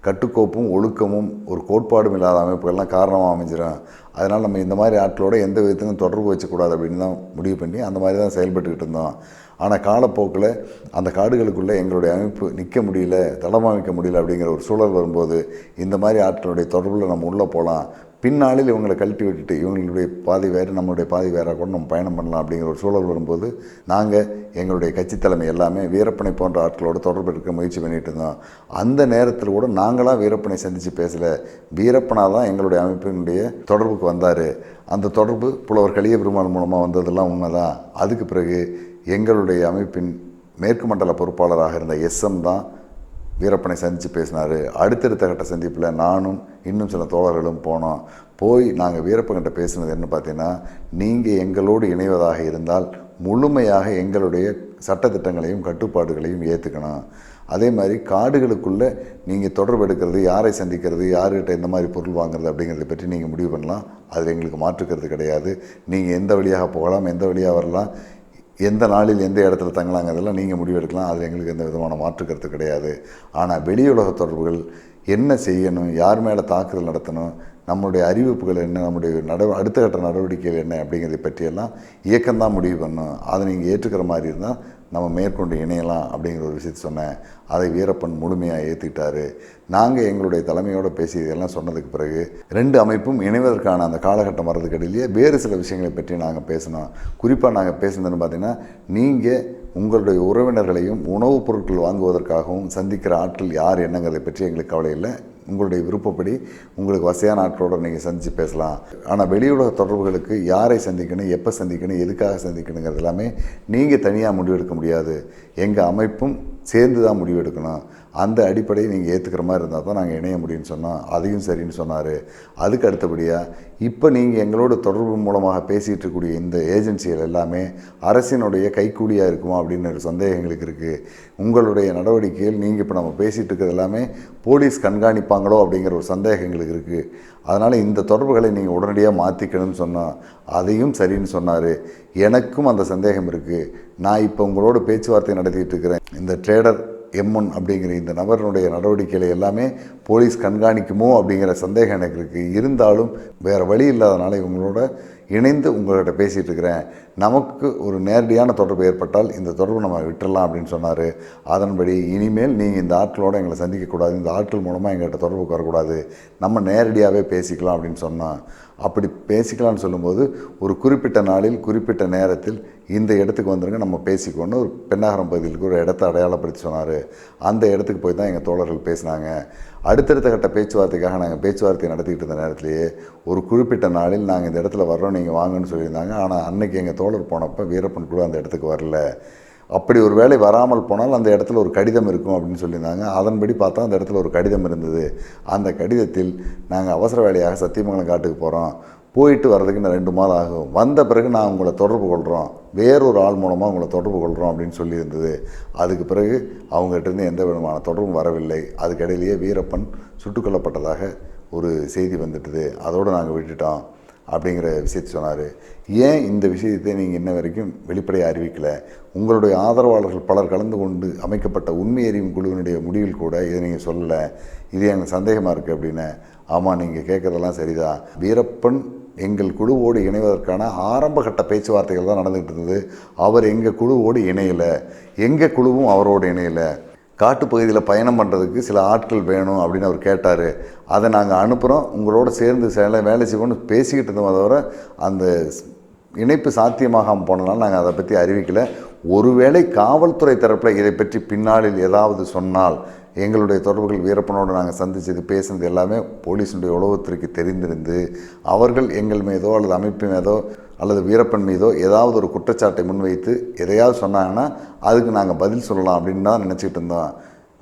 கட்டுக்கோப்பும் ஒழுக்கமும் ஒரு கோட்பாடும் இல்லாத அமைப்புகள்லாம் காரணமாக அமைஞ்சிடும் அதனால் நம்ம இந்த மாதிரி ஆட்களோட எந்த விதத்திலும் தொடர்பு வச்சக்கூடாது அப்படின்னு தான் முடிவு பண்ணி அந்த மாதிரி தான் செயல்பட்டுக்கிட்டு இருந்தோம். ஆனால் காலப்போக்கில் அந்த காடுகளுக்குள்ளே எங்களுடைய அமைப்பு நிற்க முடியல தளமாமிக்க முடியல அப்படிங்கிற ஒரு சூழல் வரும்போது இந்த மாதிரி ஆட்களுடைய தொடர்பில் நம்ம உள்ளே போகலாம் பின்னாளில் இவங்களை கழட்டி விட்டுட்டு இவங்களுடைய பாதி வேறு நம்மளுடைய பாதி வேறாக கூட நம்ம பயணம் பண்ணலாம் அப்படிங்கிற ஒரு சூழல் வரும்போது நாங்கள் எங்களுடைய கட்சி தலைமை எல்லாமே வீரப்பனை போன்ற ஆட்களோட தொடர்பு எடுக்க முயற்சி பண்ணிட்டு இருந்தோம். அந்த நேரத்தில் கூட நாங்களாம் வீரப்பனை சந்தித்து பேசலை. வீரப்பனாக தான் எங்களுடைய அமைப்பினுடைய தொடர்புக்கு வந்தார். அந்த தொடர்பு புலவர் கலிய பெருமாள் மூலமாக வந்ததெல்லாம் உண்மைதான். அதுக்கு பிறகு எங்களுடைய அமைப்பின் மேற்கு மண்டல பொறுப்பாளராக இருந்த எஸ்எம் தான் வீரப்பனை சந்தித்து பேசினார். அடுத்தடுத்த கட்ட சந்திப்பில் நானும் இன்னும் சில தோழர்களும் போனோம். போய் நாங்கள் வீரப்பன்கிட்ட பேசினது என்ன பார்த்தீங்கன்னா நீங்கள் எங்களோடு இணைவதாக இருந்தால் முழுமையாக எங்களுடைய சட்டத்திட்டங்களையும் கட்டுப்பாடுகளையும் ஏற்றுக்கணும் அதே மாதிரி காடுகளுக்குள்ளே நீங்கள் தொடர்பு எடுக்கிறது யாரை சந்திக்கிறது யார்கிட்ட எந்த மாதிரி பொருள் வாங்குறது அப்படிங்கிறத பற்றி நீங்கள் முடிவு பண்ணலாம். அதில் எங்களுக்கு மாற்றுக்கிறது கிடையாது. நீங்கள் எந்த வழியாக போகலாம் எந்த வழியாக வரலாம் எந்த நாளில் எந்த இடத்துல தங்கலாங்கிறதெல்லாம் நீங்கள் முடிவெடுக்கலாம். அதில் எங்களுக்கு எந்த விதமான மாற்று கருத்து கிடையாது. ஆனால் வெளியுலக தொடர்புகள் என்ன செய்யணும் யார் மேலே தாக்குதல் நடத்தணும் நம்மளுடைய அறிவிப்புகள் என்ன நம்முடைய நட அடுத்த கட்ட நடவடிக்கைகள் என்ன அப்படிங்கிறத பற்றியெல்லாம் இயக்கம்தான் முடிவு பண்ணும். அதை நீங்கள் ஏற்றுக்கிற மாதிரி இருந்தால் நம்ம மேற்கொண்டு இணையலாம் அப்படிங்கிற ஒரு விஷயத்தை சொன்னேன். அதை வீரப்பன் முழுமையாக ஏற்றுக்கிட்டாரு நாங்கள் எங்களுடைய தலைமையோடு பேசியதெல்லாம் சொன்னதுக்கு பிறகு ரெண்டு அமைப்பும் இணைவதற்கான அந்த காலகட்டம் வர்றதுக்கடியிலேயே வேறு சில விஷயங்களை பற்றி நாங்கள் பேசினோம். குறிப்பாக நாங்கள் பேசுனதுன்னு பார்த்தீங்கன்னா நீங்கள் உங்களுடைய உறவினர்களையும் உணவுப் பொருட்கள் வாங்குவதற்காகவும் சந்திக்கிற ஆட்கள் யார் என்னங்கிறதை பற்றி எங்களுக்கு கவலை இல்லை. உங்களுடைய விருப்பப்படி உங்களுக்கு வசதியான ஆட்களோட நீங்கள் சந்தித்து பேசலாம். ஆனால் வெளியுலக தொடர்புகளுக்கு யாரை சந்திக்கணும் எப்போ சந்திக்கணும் எதுக்காக சந்திக்கணுங்கிறது எல்லாமே நீங்கள் தனியாக முடிவெடுக்க முடியாது. எங்கள் அமைப்பும் சேர்ந்து தான் முடிவெடுக்கணும். அந்த அடிப்படையை நீங்கள் ஏற்றுக்கிற மாதிரி இருந்தால் தான் நாங்கள் இணைய முடியும்னு சொன்னோம் அதையும் சரின்னு சொன்னார். அதுக்கு அடுத்தபடியாக இப்போ நீங்கள் எங்களோட தொடர்பு மூலமாக பேசிகிட்டு இருக்கக்கூடிய இந்த ஏஜென்சிகள் எல்லாமே அரசினுடைய கைக்கூலியாக இருக்குமா அப்படின்னு ஒரு சந்தேகம் எங்களுக்கு இருக்குது உங்களுடைய நடவடிக்கைகள் நீங்கள் இப்போ நம்ம பேசிகிட்டு இருக்கிறது எல்லாமே போலீஸ் கண்காணிப்பாங்களோ அப்படிங்கிற ஒரு சந்தேகம் எங்களுக்கு இருக்குது அதனால் இந்த தொடர்புகளை நீங்கள் உடனடியாக மாற்றிக்கணும்னு சொன்னோம் அதையும் சரின்னு சொன்னார். எனக்கும் அந்த சந்தேகம் இருக்குது நான் இப்போ உங்களோட பேச்சுவார்த்தை நடத்திட்டு இருக்கிறேன். இந்த ட்ரேடர் எம்என் அப்படிங்கிற இந்த நபரினுடைய நடவடிக்கைகளை எல்லாமே போலீஸ் கண்காணிக்குமோ அப்படிங்கிற சந்தேகம் எனக்கு இருக்குது இருந்தாலும் வேறு வழி இல்லாதனால இவங்களோட இணைந்து உங்கள்கிட்ட பேசிகிட்டு இருக்கிறேன். நமக்கு ஒரு நேரடியான தொடர்பு ஏற்பட்டால் இந்த தொடர்பு நம்ம விட்டுறலாம் அப்படின்னு சொன்னார். அதன்படி இனிமேல் நீங்கள் இந்த ஆற்றலோடு எங்களை சந்திக்கக்கூடாது. இந்த ஆட்கள் மூலமாக எங்கள்கிட்ட தொடர்புக்கு வரக்கூடாது நம்ம நேரடியாகவே பேசிக்கலாம் அப்படின்னு சொன்னோம் அப்படி பேசிக்கலாம்னு சொல்லும்போது ஒரு குறிப்பிட்ட நாளில் குறிப்பிட்ட நேரத்தில் இந்த இடத்துக்கு வந்துருங்க நம்ம பேசிக்கோன்னு ஒரு பெண்ணாகரம் பகுதிகளுக்கு ஒரு இடத்த அடையாளப்படுத்தி சொன்னார். அந்த இடத்துக்கு போய் தான் எங்கள் தோழர்கள் பேசினாங்க. அடுத்தடுத்த கட்ட பேச்சுவார்த்தைக்காக நாங்கள் பேச்சுவார்த்தை நடத்திக்கிட்டு இருந்த நேரத்திலேயே ஒரு குறிப்பிட்ட நாளில் நாங்கள் இந்த இடத்துல வர்றோம் நீங்கள் வாங்கன்னு சொல்லியிருந்தாங்க. ஆனால் அன்னைக்கு எங்கள் தோழர் போனப்போ வீரப்பன் கூட அந்த இடத்துக்கு வரல. அப்படி ஒரு வேலை வராமல் போனால் அந்த இடத்துல ஒரு கடிதம் இருக்கும் அப்படின்னு சொல்லியிருந்தாங்க. அதன்படி பார்த்தா அந்த இடத்துல ஒரு கடிதம் இருந்தது. அந்த கடிதத்தில் நாங்கள் அவசர வேலையாக சத்தியமங்கலம் காட்டுக்கு போகிறோம் போயிட்டு வர்றதுக்கு இன்னும் ரெண்டு மாதம் ஆகும். வந்த பிறகு நான் உங்களை தொடர்பு கொள்கிறோம் வேறொரு ஆள் மூலமாக உங்களை தொடர்பு கொள்கிறோம் அப்படின்னு சொல்லியிருந்தது. அதுக்கு பிறகு அவங்ககிட்டருந்து எந்த விதமான தொடர்பும் வரவில்லை. அதுக்கிடையிலேயே வீரப்பன் சுட்டுக்கொல்லப்பட்டதாக ஒரு செய்தி வந்துட்டுது. அதோடு நாங்கள் விட்டுட்டோம். அப்படிங்கிற விஷயத்தை சொன்னார். ஏன் இந்த விஷயத்தை நீங்கள் இன்ன வரைக்கும் வெளிப்படையாக அறிவிக்கலை? உங்களுடைய ஆதரவாளர்கள் பலர் கலந்து கொண்டு அமைக்கப்பட்ட உண்மை அறியும் குழுவினுடைய முடிவில் கூட இதை நீங்கள் சொல்லலை. இது எனக்கு சந்தேகமாக இருக்குது அப்படின்னு. ஆமாம் நீங்கள் கேட்குறதெல்லாம் சரிதான். வீரப்பன் எங்கள் குழுவோடு இணைவதற்கான ஆரம்பகட்ட பேச்சுவார்த்தைகள் தான் நடந்துகிட்டு இருந்தது. அவர் எங்கள் குழுவோடு இணையலை. எங்கள் குழுவும் அவரோடு இணையலை. காட்டுப்பகுதியில் பயணம் பண்ணுறதுக்கு சில ஆட்கள் வேணும் அப்படின்னு அவர் கேட்டார். அதை நாங்கள் அனுப்புகிறோம். உங்களோட சேர்ந்து சேலை வேலை செய்வோம்னு பேசிக்கிட்டு இருந்தோம் தவிர அந்த இணைப்பு சாத்தியமாகாமல் போனதுனால நாங்கள் அதை பற்றி அறிவிக்கலை. ஒருவேளை காவல்துறை தரப்பில் இதை பற்றி பின்னாளில் ஏதாவது சொன்னால் எங்களுடைய தொடர்புகள் வீரப்பனோடு நாங்கள் சந்தித்தது பேசுனது எல்லாமே போலீஸினுடைய உளவுத்துறைக்கு தெரிந்திருந்து அவர்கள் எங்கள் மீதோ அல்லது அமைப்பு மீதோ அல்லது வீரப்பன் மீதோ ஏதாவது ஒரு குற்றச்சாட்டை முன்வைத்து எதையாவது சொன்னாங்கன்னா அதுக்கு நாங்கள் பதில் சொல்லலாம் அப்படின்னு தான் நினச்சிக்கிட்டு இருந்தோம்.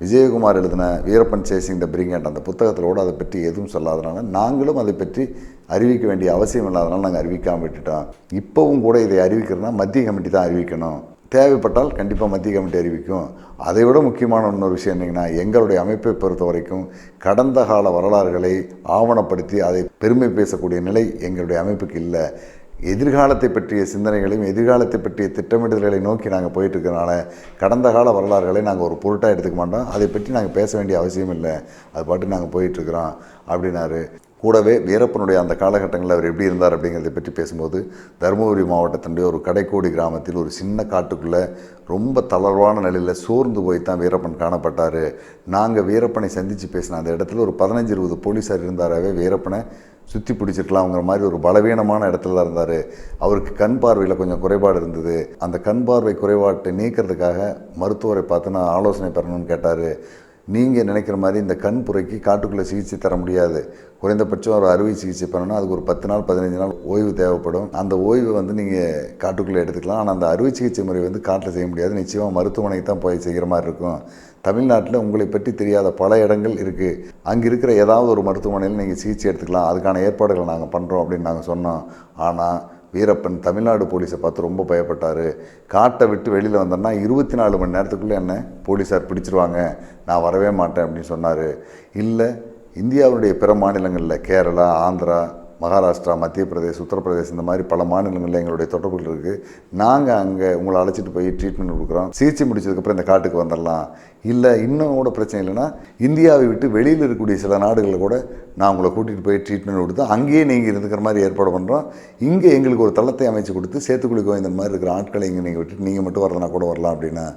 விஜயகுமார் எழுதின வீரப்பன் சேசிங் த பிரிங்கேட் அந்த புத்தகத்திலோடு அதை பற்றி எதுவும் சொல்லாதனால நாங்களும் அதை பற்றி அறிவிக்க வேண்டிய அவசியம் இல்லாதனால நாங்கள் அறிவிக்காமல் விட்டுட்டோம். இப்போவும் கூட இதை அறிவிக்கிறதுனா மத்திய கமிட்டி தான் அறிவிக்கணும். தேவைப்பட்டால் கண்டிப்பாக மத்திய கமிட்டி அறிவிக்கும். அதை விட முக்கியமான இன்னொரு விஷயம் என்னங்கன்னா எங்களுடைய அமைப்பை பொறுத்த வரைக்கும் கடந்த கால வரலாறுகளை ஆவணப்படுத்தி அதை பெருமை பேசக்கூடிய நிலை எங்களுடைய அமைப்புக்கு இல்லை. எதிர்காலத்தை பற்றிய சிந்தனைகளையும் எதிர்காலத்தை பற்றிய திட்டமிடுதல்களை நோக்கி நாங்கள் போயிட்டுருக்கனால கடந்த கால வரலாறுகளை நாங்கள் ஒரு பொருட்டாக எடுத்துக்க மாட்டோம். அதை பற்றி நாங்கள் பேச வேண்டிய அவசியம் இல்லை அது பாட்டு நாங்கள் போயிட்டுருக்குறோம் அப்படின்னாரு. கூடவே வீரப்பனுடைய அந்த காலகட்டங்களில் அவர் எப்படி இருந்தார் அப்படிங்கிறத பற்றி பேசும்போது தருமபுரி மாவட்டத்தினுடைய ஒரு கடைக்கோடி கிராமத்தில் ஒரு சின்ன காட்டுக்குள்ளே ரொம்ப தளர்வான நிலையில் சோர்ந்து போய் தான் வீரப்பன் காணப்பட்டார். நாங்கள் வீரப்பனை சந்தித்து பேசின அந்த இடத்துல ஒரு பதினஞ்சு இருபது போலீஸார் இருந்தாராவே வீரப்பனை சுற்றி பிடிச்சிருக்கலாம்ங்கிற மாதிரி ஒரு பலவீனமான இடத்துல தான் இருந்தார். அவருக்கு கண் பார்வையில் கொஞ்சம் குறைபாடு இருந்தது. அந்த கண் பார்வை குறைபாட்டை நீக்கிறதுக்காக மருத்துவரை பார்த்து நான் ஆலோசனை பெறணும்னு கேட்டார். நீங்கள் நினைக்கிற மாதிரி இந்த கண் புரைக்கு காட்டுக்குள்ளே சிகிச்சை தர முடியாது. குறைந்தபட்சம் ஒரு அறுவை சிகிச்சை பண்ணணும் அதுக்கு ஒரு பத்து நாள் பதினஞ்சு நாள் ஓய்வு தேவைப்படும். அந்த ஓய்வு வந்து நீங்கள் காட்டுக்குள்ளே எடுத்துக்கலாம். ஆனால் அந்த அறுவை சிகிச்சை முறை வந்து காட்டில் செய்ய முடியாது. நிச்சயமாக மருத்துவமனைக்கு தான் போய் செய்கிற மாதிரி இருக்கும். தமிழ்நாட்டில் உங்களை பற்றி தெரியாத பல இடங்கள் இருக்குது அங்கே இருக்கிற ஏதாவது ஒரு மருத்துவமனையில் நீங்கள் சிகிச்சை எடுத்துக்கலாம். அதுக்கான ஏற்பாடுகளை நாங்கள் பண்ணுறோம் அப்படின்னு நாங்கள் சொன்னோம். ஆனால் வீரப்பன் தமிழ்நாடு போலீஸை பார்த்து ரொம்ப பயப்பட்டார். காட்டை விட்டு வெளியில் வந்தோன்னா இருபத்தி நாலு மணி நேரத்துக்குள்ளே என்ன போலீஸார் பிடிச்சிருவாங்க. நான் வரவே மாட்டேன் அப்படின்னு சொன்னார். இல்லை இந்தியாவுடைய பிற மாநிலங்களில் கேரளா ஆந்திரா மகாராஷ்டிரா மத்திய பிரதேஷ் உத்தரப்பிரதேஷ் இந்த மாதிரி பல மாநிலங்களில் எங்களுடைய தொடர்புகள் இருக்குது நாங்கள் அங்கே உங்களை அழைச்சிட்டு போய் ட்ரீட்மெண்ட் கொடுக்குறோம். சிகிச்சை முடிச்சதுக்கப்புறம் இந்த காட்டுக்கு வந்துடலாம் இல்லை இன்னும் கூட பிரச்சனை இல்லைன்னா இந்தியாவை விட்டு வெளியில் இருக்கக்கூடிய சில நாடுகளில் கூட நான் உங்களை கூட்டிகிட்டு போய் ட்ரீட்மெண்ட் கொடுத்து அங்கேயே நீங்கள் இருந்துக்கிற மாதிரி ஏற்பாடு பண்ணுறோம் இங்கே எங்களுக்கு ஒரு தளத்தை அமைச்சு கொடுத்து சேத்துக்குழி கோவிந்தன் மாதிரி இருக்கிற ஆட்களை இங்கே நீங்கள் விட்டு நீங்கள் மட்டும் வரலனா கூட வரலாம் அப்படின்னா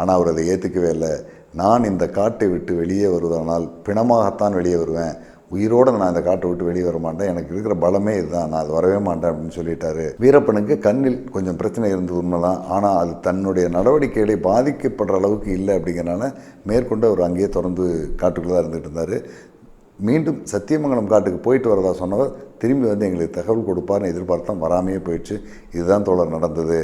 ஆனால் அவர் அதை ஏற்றுக்கவே இல்லை. நான் இந்த காட்டை விட்டு வெளியே வருவதானால் பிணமாகத்தான் வெளியே வருவேன். உயிரோடு நான் அந்த காட்டை விட்டு வெளியே வர மாட்டேன் எனக்கு இருக்கிற பலமே இதுதான். நான் அது வரவே மாட்டேன் அப்படின்னு சொல்லிட்டாரு. வீரப்பனுக்கு கண்ணில் கொஞ்சம் பிரச்சனை இருந்தது உண்மைதான் ஆனால் அது தன்னுடைய நடவடிக்கைகளை பாதிக்கப்படுற அளவுக்கு இல்லை அப்படிங்கிறனால மேற்கொண்டு அவர் அங்கேயே தொடர்ந்து காட்டுக்குள்ளே தான் இருந்துகிட்டு இருந்தார். மீண்டும் சத்தியமங்கலம் காட்டுக்கு போயிட்டு வரதா சொன்னவர் திரும்பி வந்து எங்களுக்கு தகவல் கொடுப்பார்னு எதிர்பார்த்தா வராமையே போயிடுச்சு. இதுதான் தோழர் நடந்தது.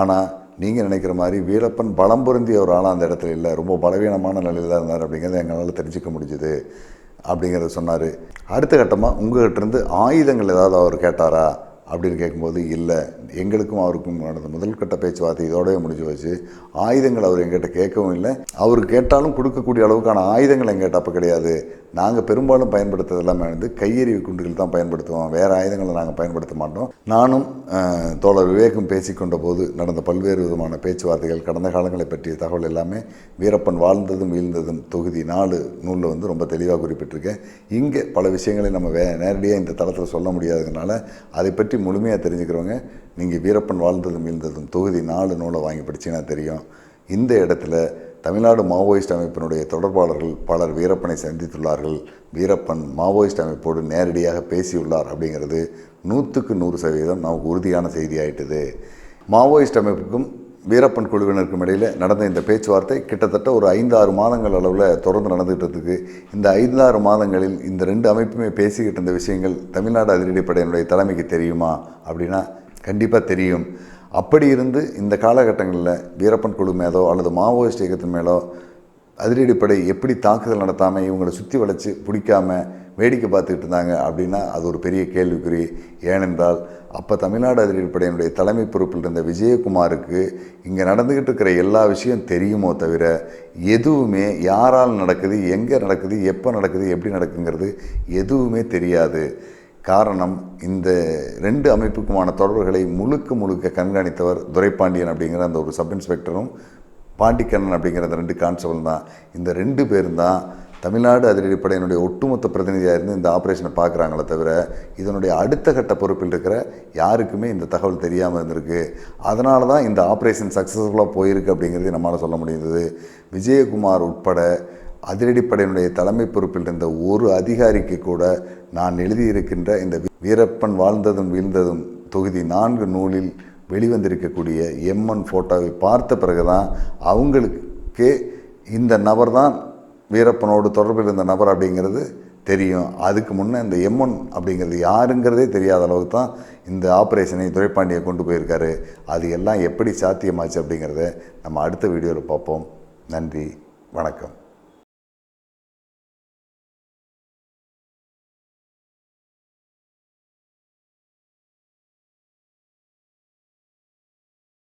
ஆனால் நீங்கள் நினைக்கிற மாதிரி வீரப்பன் பலம் பொருந்திய ஒரு ஆளாக அந்த இடத்துல இல்லை. ரொம்ப பலவீனமான நிலையில் தான் இருந்தார் அப்படிங்கிறத எங்களால் தெரிஞ்சுக்க முடிஞ்சுது. அப்படிங்கிறத சொன்னார். அடுத்த கட்டமாக உங்கள்கிட்டருந்து ஆயுதங்கள் ஏதாவது அவர் கேட்டாரா அப்படின்னு கேட்கும்போது இல்லை எங்களுக்கும் அவருக்கும் நடந்த முதல் கட்ட பேச்சுவார்த்தை இதோடவே முடிஞ்சு வச்சு ஆயுதங்கள் அவர் எங்கிட்ட கேட்கவும் இல்லை. அவர் கேட்டாலும் கொடுக்கக்கூடிய அளவுக்கான ஆயுதங்கள் எங்கிட்ட அப்போ கிடையாது. நாங்கள் பெரும்பாலும் பயன்படுத்துறது எல்லாமே வந்து கையெறிவு குண்டுகள் தான் பயன்படுத்துவோம். வேறு ஆயுதங்களை நாங்கள் பயன்படுத்த மாட்டோம். நானும் தோழர் விவேகம் பேசிக்கொண்ட போது நடந்த பல்வேறு விதமான பேச்சுவார்த்தைகள் கடந்த காலங்களை பற்றிய தகவல் எல்லாமே வீரப்பன் வாழ்ந்ததும் வீழ்ந்ததும் தொகுதி நாலு நூலில் வந்து ரொம்ப தெளிவாக குறிப்பிட்டிருக்கேன். இங்கே பல விஷயங்களை நம்ம வே நேரடியாக இந்த தளத்தில் சொல்ல முடியாததுனால அதை பற்றி முழுமையாக தெரிஞ்சுக்கிறவங்க நீங்கள் வீரப்பன் வாழ்ந்ததும் வீழ்ந்ததும் தொகுதி நாலு நூலை வாங்கி படிச்சிங்கன்னா தெரியும். இந்த இடத்துல தமிழ்நாடு மாவோயிஸ்ட் அமைப்பினுடைய தொடர்பாளர்கள் பலர் வீரப்பனை சந்தித்துள்ளார்கள். வீரப்பன் மாவோயிஸ்ட் அமைப்போடு நேரடியாக பேசியுள்ளார் அப்படிங்கிறது நூற்றுக்கு நூறு சதவீதம் நமக்கு உறுதியான செய்தி ஆயிட்டது மாவோயிஸ்ட் அமைப்புக்கும் வீரப்பன் குழுவினருக்கும் இடையில் நடந்த இந்த பேச்சுவார்த்தை கிட்டத்தட்ட ஒரு ஐந்து ஆறு மாதங்கள் அளவில் தொடர்ந்து நடந்துகிட்டதுக்கு இந்த இந்த ஐந்தாறு மாதங்களில் இந்த ரெண்டு அமைப்புமே பேசிக்கிட்டு இருந்த விஷயங்கள் தமிழ்நாடு அதிரடிப்படையினுடைய தலைமைக்கு தெரியுமா அப்படின்னா கண்டிப்பாக தெரியும். அப்படி இருந்து இந்த காலகட்டங்களில் வீரப்பன் குழு மேலோ அல்லது மாவோயிஸ்ட் இயக்கத்தின் மேலோ அதிரடிப்படை எப்படி தாக்குதல் நடத்தாமல் இவங்களை சுற்றி வளைச்சு பிடிக்காம வேடிக்கை பார்த்துக்கிட்டு இருந்தாங்க அப்படின்னா அது ஒரு பெரிய கேள்விக்குறி. ஏனென்றால் அப்போ தமிழ்நாடு அதிரடிப்படையினுடைய தலைமை பொறுப்பில் இருந்த விஜயகுமாருக்கு இங்கே நடந்துக்கிட்டு இருக்கிற எல்லா விஷயம் தெரியுமோ தவிர எதுவுமே யாரால் நடக்குது எங்கே நடக்குது எப்போ நடக்குது எப்படி நடக்குங்கிறது எதுவுமே தெரியாது. காரணம் இந்த ரெண்டு அமைப்புக்குமான தொடர்புகளை முழுக்க முழுக்க கண்காணித்தவர் துரைப்பாண்டியன் அப்படிங்கிற அந்த ஒரு சப் இன்ஸ்பெக்டரும் பாண்டிக்கண்ணன் அப்படிங்கிற அந்த ரெண்டு கான்ஸ்டபிள் தான். இந்த ரெண்டு பேரும் தான் தமிழ்நாடு அதிரடிப்படையினுடைய ஒட்டுமொத்த பிரதிநிதியாக இருந்து இந்த ஆப்ரேஷனை பார்க்குறாங்களே தவிர இதனுடைய அடுத்த கட்ட பொறுப்பில் இருக்கிற யாருக்குமே இந்த தகவல் தெரியாமல் இருந்திருக்கு. அதனால தான் இந்த ஆப்ரேஷன் சக்ஸஸ்ஃபுல்லாக போயிருக்கு அப்படிங்கிறது நம்மளால் சொல்ல முடியுது விஜயகுமார் உட்பட அதிரடிப்படையினுடைய தலைமை பொறுப்பில் இருந்த ஒரு அதிகாரிக்கு கூட நான் எழுதியிருக்கின்ற இந்த வீரப்பன் வாழ்ந்ததும் வீழ்ந்ததும் தொகுதி நான்கு நூலில் வெளிவந்திருக்கக்கூடிய எம்என் ஃபோட்டோவை பார்த்த பிறகுதான் அவங்களுக்கே இந்த நபர் தான் வீரப்பனோடு தொடர்பில் இருந்த நபர் அப்படிங்கிறது தெரியும். அதுக்கு முன்னே இந்த எம்என் அப்படிங்கிறது யாருங்கிறதே தெரியாத அளவுக்கு தான் இந்த ஆப்ரேஷனை துரைப்பாண்டியை கொண்டு போயிருக்காரு. அது எல்லாம் எப்படி சாத்தியமாச்சு அப்படிங்கிறத நம்ம அடுத்த வீடியோவில் பார்ப்போம். நன்றி. வணக்கம்.